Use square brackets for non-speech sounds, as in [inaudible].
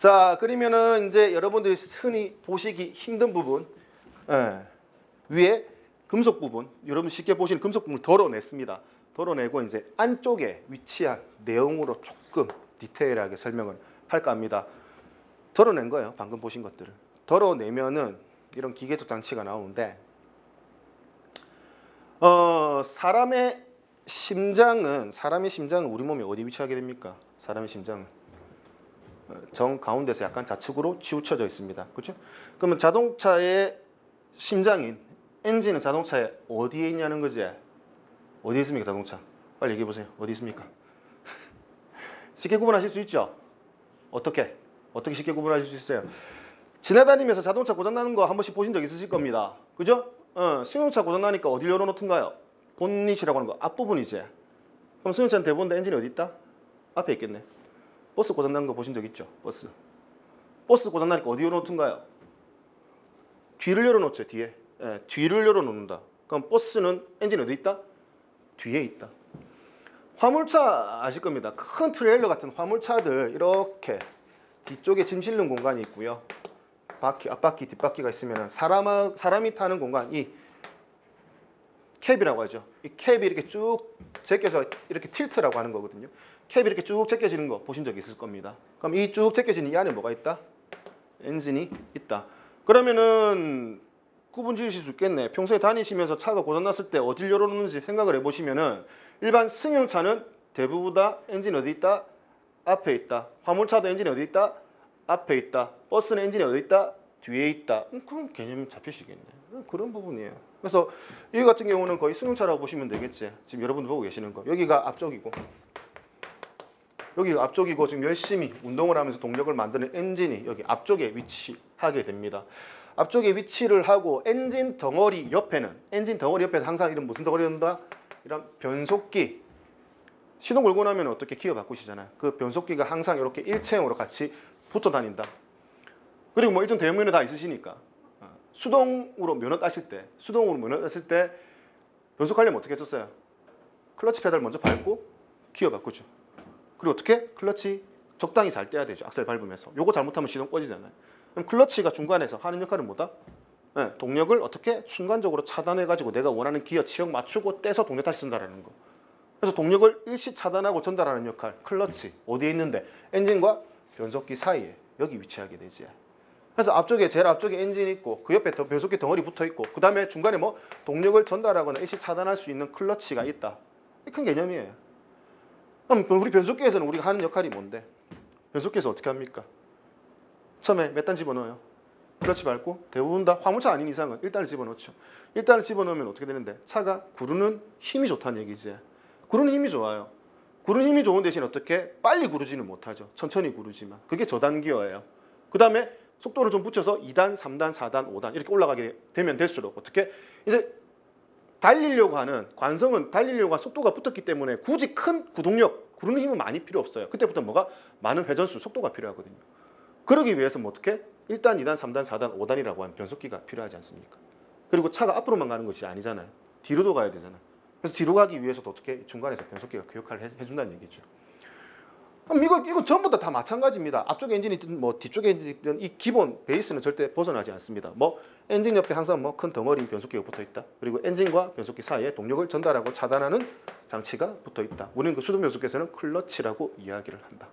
자, 그러면은 이제 여러분들이 흔히 보시기 힘든 부분, 예, 위에 금속 부분, 여러분 쉽게 보시는 금속 부분을 덜어냈습니다. 덜어내고 이제 안쪽에 위치한 내용으로 조금 디테일하게 설명을 할까 합니다. 덜어낸 거예요. 방금 보신 것들을. 덜어내면은 이런 기계적 장치가 나오는데, 어, 사람의 심장은 사람의 심장은 우리 몸에 어디 위치하게 됩니까? 사람의 심장은 어, 정 가운데서 약간 좌측으로 치우쳐져 있습니다. 그렇죠? 그러면 자동차의 심장인 엔진은 자동차에 어디에 있냐는 거지? 어디에 있습니까, 자동차? 빨리 얘기해 보세요. 어디 있습니까? [laughs] 쉽게 구분하실 수 있죠? 어떻게? 어떻게 쉽게 구분하실 수 있어요? 지나다니면서 자동차 고장 나는 거 한 번씩 보신 적 있으실 겁니다. 그죠? 어, 승용차 고장 나니까 어디 열어놓던가요? 본닛이라고 하는 거 앞부분이지. 그럼 승용차는 대부분 엔진이 어디 있다? 앞에 있겠네. 버스 고장 난 거 보신 적 있죠? 버스. 버스 고장 나니까 어디 열어놓던가요? 뒤를 열어놓죠. 뒤에. 예, 뒤를 열어놓는다. 그럼 버스는 엔진이 어디 있다? 뒤에 있다. 화물차 아실 겁니다. 큰 트레일러 같은 화물차들 이렇게 뒤쪽에 짐 실는 공간이 있고요. 바퀴 앞바퀴 뒷바퀴가 있으면 사람 사람이 타는 공간 이 캡이라고 하죠. 이 캡이 이렇게 쭉 제껴져 이렇게 틸트라고 하는 거거든요. 캡이 이렇게 쭉 제껴지는 거 보신 적 있을 겁니다. 그럼 이 쭉 제껴지는 이 안에 뭐가 있다? 엔진이 있다. 그러면은 구분 지으실 수 있겠네. 평소에 다니시면서 차가 고장났을 때 어딜 열어놓는지 생각을 해보시면은 일반 승용차는 대부분 다 엔진 어디 있다? 앞에 있다. 화물차도 엔진이 어디 있다? 앞에 있다. 버스는 엔진이 어디 있다? 뒤에 있다. 음, 그럼 개념이 잡히시겠네. 음, 그런 부분이에요. 그래서 이 같은 경우는 거의 승용차라고 보시면 되겠지. 지금 여러분들 보고 계시는 거. 여기가 앞쪽이고 여기가 앞쪽이고 지금 열심히 운동을 하면서 동력을 만드는 엔진이 여기 앞쪽에 위치하게 됩니다. 앞쪽에 위치를 하고 엔진 덩어리 옆에는 엔진 덩어리 옆에 항상 이런 무슨 덩어리 온다? 이런 변속기 시동 걸고 나면 어떻게 기어 바꾸시잖아요. 그 변속기가 항상 이렇게 일체형으로 같이 붙어 다닌다. 그리고 뭐 일정 대형면허 다 있으시니까 어, 수동으로 면허 따실 때 수동으로 면허 따실 때 변속하려면 어떻게 했었어요? 클러치 페달 먼저 밟고 기어 바꾸죠. 그리고 어떻게 클러치 적당히 잘 떼야 되죠. 악셀 밟으면서. 요거 잘못하면 시동 꺼지잖아요. 그럼 클러치가 중간에서 하는 역할은 뭐다? 예, 동력을 어떻게 순간적으로 차단해 가지고 내가 원하는 기어 치역 맞추고 떼서 동력 다시 쓴다라는 거. 그래서 동력을 일시 차단하고 전달하는 역할, 클러치 어디에 있는데 엔진과 변속기 사이에 여기 위치하게 되지. 그래서 앞쪽에 제일 앞쪽에 엔진 있고 그 옆에 더 변속기 덩어리 붙어 있고 그 다음에 중간에 뭐 동력을 전달하거나 일시 차단할 수 있는 클러치가 있다. 이큰 개념이에요. 그럼 우리 변속기에서는 우리가 하는 역할이 뭔데? 변속기에서 어떻게 합니까? 처음에 몇 단 집어넣어요? 클러치 밟고 대부분 다 화물차 아닌 이상은 1단을 집어넣죠. 1단을 집어넣으면 어떻게 되는데? 차가 구르는 힘이 좋다는 얘기지. 구르는 힘이 좋아요. 구르는 힘이 좋은 대신 어떻게 빨리 구르지는 못하죠. 천천히 구르지만. 그게 저단 기어예요. 그 다음에 속도를 좀 붙여서 2단, 3단, 4단, 5단 이렇게 올라가게 되면 될수록 어떻게 이제 달리려고 하는 관성은 달리려고 한 속도가 붙었기 때문에 굳이 큰 구동력, 구르는 힘은 많이 필요 없어요. 그때부터 뭐가 많은 회전수, 속도가 필요하거든요. 그러기 위해서 뭐 어떻게 1단, 2단, 3단, 4단, 5단이라고 하는 변속기가 필요하지 않습니까? 그리고 차가 앞으로만 가는 것이 아니잖아요. 뒤로도 가야 되잖아요. 그래서 뒤로 가기 위해서도 어떻게 중간에서 변속기가 그 역할을 해, 해준다는 얘기죠. 그럼 이거 이거 전부 다, 다 마찬가지입니다. 앞쪽에 엔진이 있든 뭐 뒤쪽에 엔진이 있든 이 기본 베이스는 절대 벗어나지 않습니다. 뭐 엔진 옆에 항상 뭐 큰 덩어리 변속기가 붙어 있다. 그리고 엔진과 변속기 사이에 동력을 전달하고 차단하는 장치가 붙어 있다. 우리는 그 수동 변속기에서는 클러치라고 이야기를 한다.